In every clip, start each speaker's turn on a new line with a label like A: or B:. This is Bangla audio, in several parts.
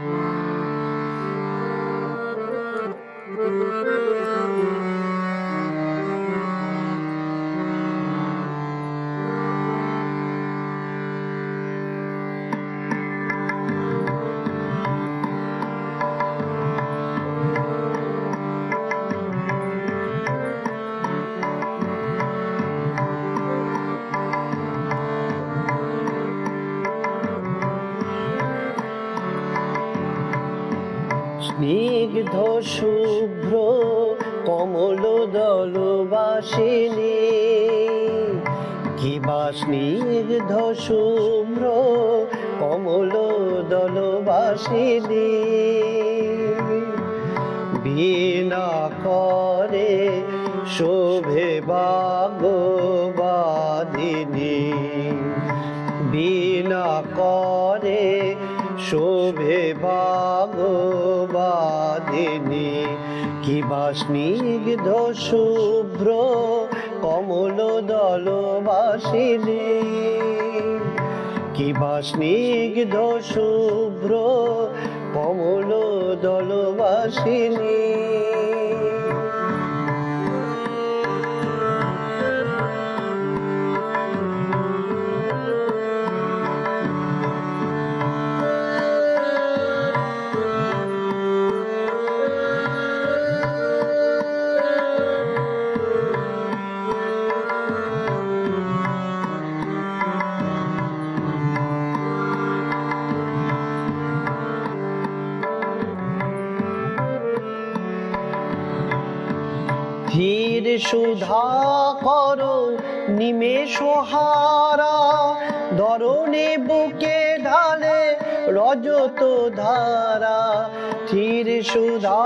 A: Thank you. স্নিগ্ধ শুভ্র কমল দলবাসিনী। কিবা স্নিগ্ধ শুভ্র কমল দলবাসিনী। বিনা করে শোভে বাগবাদিনী শোভে ভাগবাদিনী কি স্নিগ্ধ শুভ্র কমল দলবাসিনী কি স্নিগ্ধ শুভ্র কমল দলবাসিনী। সুধা করো নিমেষ হারা দরনে বুকে ঢালে রজত ধারা। ধীর সুধা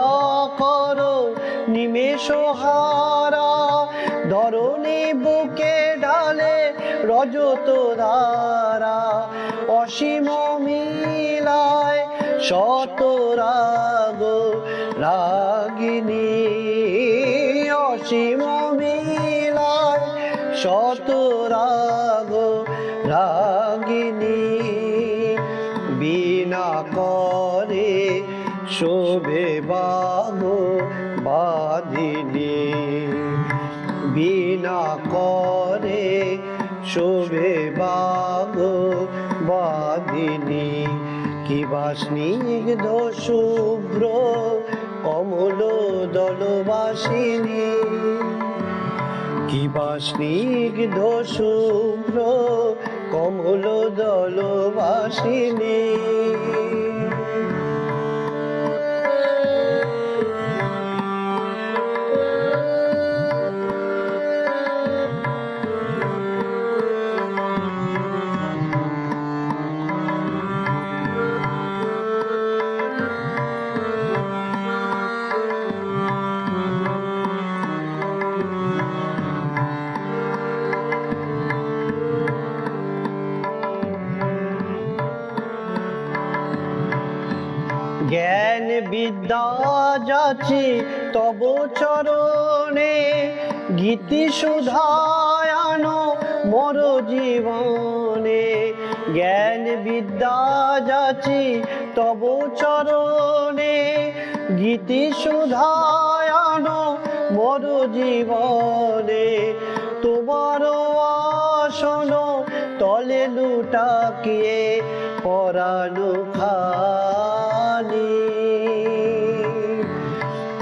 A: করো নিমেষ হারা দরনে বুকে ঢালে রজত ধারা। অসীম মিলায় শত রাগ, রাগিনী। অসীম মিলায় শত রাগ রাগিনী। বিনা করে শোভে বাগ বাদিনী বিনা করে শোভে বাগ বাদিনী কিবা স্নিগ্ধ শুভ্র কমল দলবাসিনী কি বাসনিক দোষ কমল দলবাসিনী জ্ঞান বিদ্যা তব চরণে, গীতি সুধায়ানো মর জীবনে। জ্ঞান বিদ্যা যাচ্ছে তব চরণে, গীতি সুধায়ানো মর জীবনে। তোমার আসন তলে লুটাকিয়ে পরাণু খানি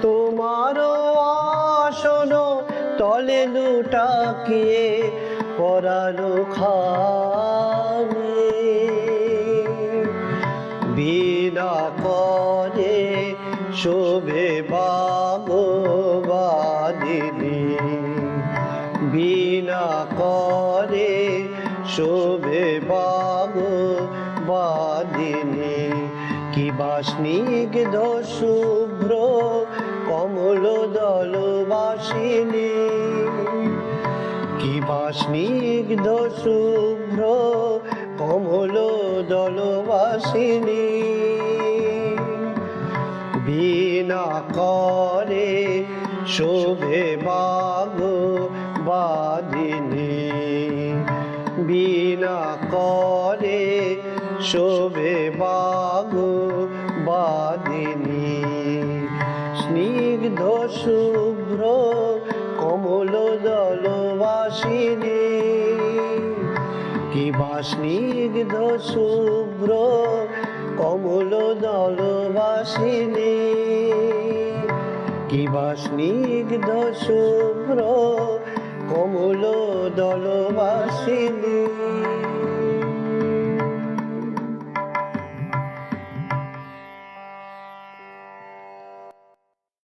A: তোমার আসন তলে লুটাকিয়ে পরাণু খানি বিনা করে শোভে বাগবাদিনী বিনা করে শোভে কিবা স্নিগ্ধ শুভ্র, কমল দল দলবাসিনী কিবা স্নিগ্ধ শুভ্র, কমল দল দলবাসিনী। বিনা করে শোভে বাগ বাদিনী বিনা করে শোভে বাগ স্নিগ্ধ শুভ্র কমল দলবাসিনী কি বা স্নিগ্ধ শুভ্র কমল দলবাসিনী কি বা স্নিগ্ধ শুভ্র কমল দলবাসিনী